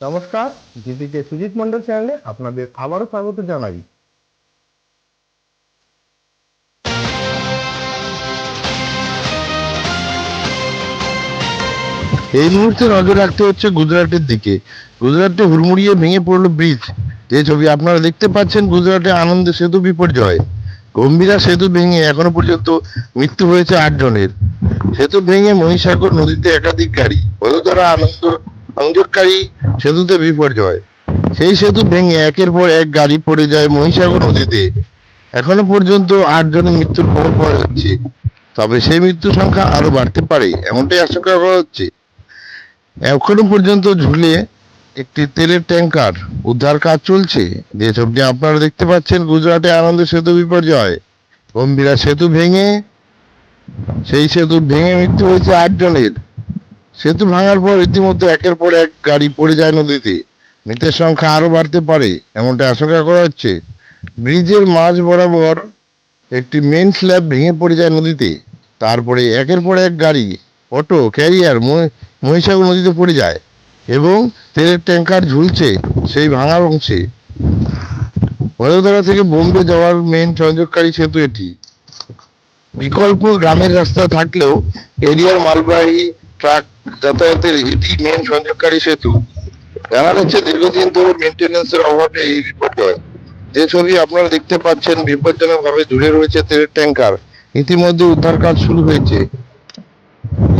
নমস্কার জিটিকে সুজিত মন্ডল চ্যানেলে আপনাদের আবারও স্বাগত জানাই। এই মুহূর্তে নজর রাখতে হচ্ছে গুজরাটের দিকে। গুজরাটে হুড়মুড়িয়ে ভেঙে পড়ল ব্রিজ। যে ছবি আপনারা দেখতে পাচ্ছেন, গুজরাটে আনন্দ সেতু বিপর্যয়। গম্ভীরা সেতু ভেঙে এখনও পর্যন্ত মৃত্যু হয়েছে আট জনের সেতু ভেঙে মহিসাগর নদীতে একাধিক গাড়ি। বড়োদরা আনন্দ সংযোগকারী সেতুতে বিপর্যয়। সেই সেতু ভেঙে একের পর এক গাড়ি পড়ে যায় মহিষাগর নদীতে। এখনও পর্যন্ত আট জনের মৃত্যুর খবর পাওয়া যাচ্ছে। তবে সেই মৃত্যু সংখ্যা আরও বাড়তে পারে, এমনটাই আশঙ্কা করা হচ্ছে। এখনও পর্যন্ত ঝুলে একটি তেলের ট্যাঙ্কার উদ্ধার কাজ চলছে। যে ছবিটি আপনারা দেখতে পাচ্ছেন, গুজরাটে আনন্দ সেতু বিপর্যয়। গম্ভীরা সেতু ভেঙে, সেই সেতু ভেঙে মৃত্যু হয়েছে আট জনের। সেতু ভাঙার পর ইতিমধ্যে একের পর এক গাড়ি পড়ে যায় নদীতে। মৃতের সংখ্যা আরও বাড়তে পারে, এমনটা আশঙ্কা করা হচ্ছে। ব্রিজের মাঝ বরাবর একটি মেন স্ল্যাব ভেঙে পড়ে যায় নদীতে। তারপরে একের পর এক গাড়ি, অটো ক্যারিয়ার মহিষাগর নদীতে পড়ে যায় এবং তেলের ট্যাঙ্কার ঝুলছে সেই ভাঙার অংশে। বড়োদরা থেকে বোম্বে যাওয়ার মেন সংযোগকারী সেতু এটি। বিকল্প গ্রামের রাস্তা থাকলেও এরিয়ার মালবাহী ট্রাক যাতায়াতের এটি মেন সংযোগকারী সেতু। জানা যাচ্ছে দীর্ঘদিন ধরে মেনটেন্যান্সের অভাবে এই বিপর্যয়। যে ছবি আপনারা দেখতে পাচ্ছেন বিপজ্জনক ভাবে ঝুলে রয়েছে তেলের ট্যাঙ্কার ইতিমধ্যে উদ্ধার কাজ শুরু হয়েছে।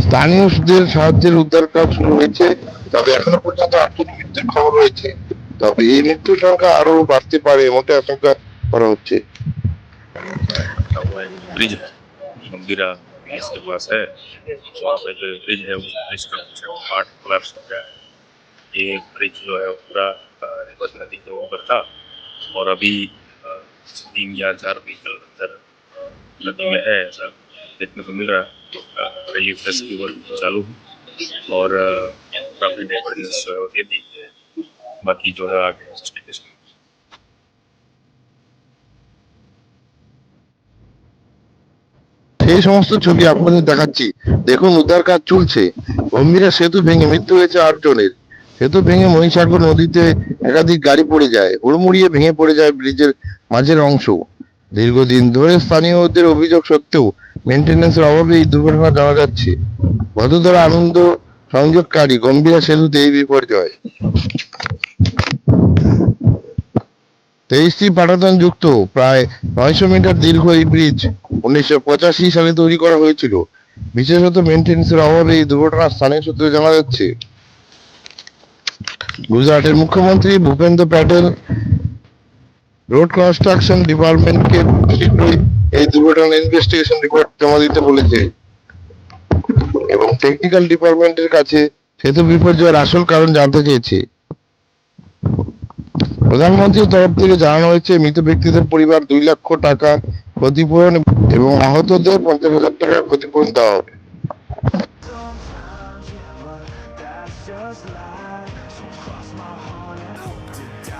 স্থানীয়দের সাহায্যের উদ্ধার কাজ শুরু হয়েছে, তবে এখনও পর্যন্ত আটজন মৃত্যুর খবর রয়েছে। তবে এই মৃত্যুর সংখ্যা আরও বাড়তে পারে এমনটা আশঙ্কা করা হচ্ছে। बना हुआ है। वहाँ पे जो ब्रिज है, उस ब्रिज का कुछ पार्ट कोलैप्स हो गया है। ये ब्रिज जो है पूरा रेवत नदी के ऊपर था और अभी तीन या चार व्हीकल अंदर नदी में है, ऐसा देखने को मिल रहा है। रिलीफ रेस्क्यू वर्क चालू और काफ़ी डेवलपमेंट जो है वो दे दी है। बाकी जो है, आगे সেই সমস্ত ছবি আপনাদের দেখাচ্ছি। দেখুন, উদ্ধার কাজ চলছে। গম্ভীরা সেতু ভেঙে মৃত্যু হয়েছে আট জনের। সেতু ভেঙে মহিষাগর নদীতে একাধিক গাড়ি পড়ে যায়। হুড়মুড়িয়ে ভেঙে পড়ে যায় ব্রিজের মাঝের অংশ। দীর্ঘদিন ধরে স্থানীয়দের অভিযোগ সত্ত্বেও মেনটেন্যান্সের অভাবে এই দুর্ঘটনা জানা যাচ্ছে। ভদ্রধরা আনন্দ সংযোগকারী গম্ভীরা সেতুতে এই বিপর্যয়। তেইশটি পাটাতন যুক্ত, প্রায় নয়শো মিটার দীর্ঘ এই ব্রিজ। উনিশশো পঁচাশি সালে তৈরি করা হয়েছিল। বিশেষত মেনটেন্সের অভাবে এই দুর্ঘটনার স্থানীয় সূত্রে জানা যাচ্ছে। গুজরাটের মুখ্যমন্ত্রী ভূপেন্দ্র প্যাটেল রোড কনস্ট্রাকশন ডিপার্টমেন্টকে শীঘ্রই এই দুর্ঘটনার ইনভেস্টিগেশন রিপোর্ট জমা দিতে বলেছে এবং টেকনিক্যাল ডিপার্টমেন্টের কাছে সেতু বিপর্যয়ের আসল কারণ জানতে চেয়েছে। প্রধানমন্ত্রীর তরফ থেকে জানানো হয়েছে, মৃত ব্যক্তিদের পরিবার দুই লক্ষ টাকা ক্ষতিপূরণ এবং আহতদের পঞ্চাশ হাজার টাকা ক্ষতিপূরণ দেওয়া হবে just lie. So cross my heart and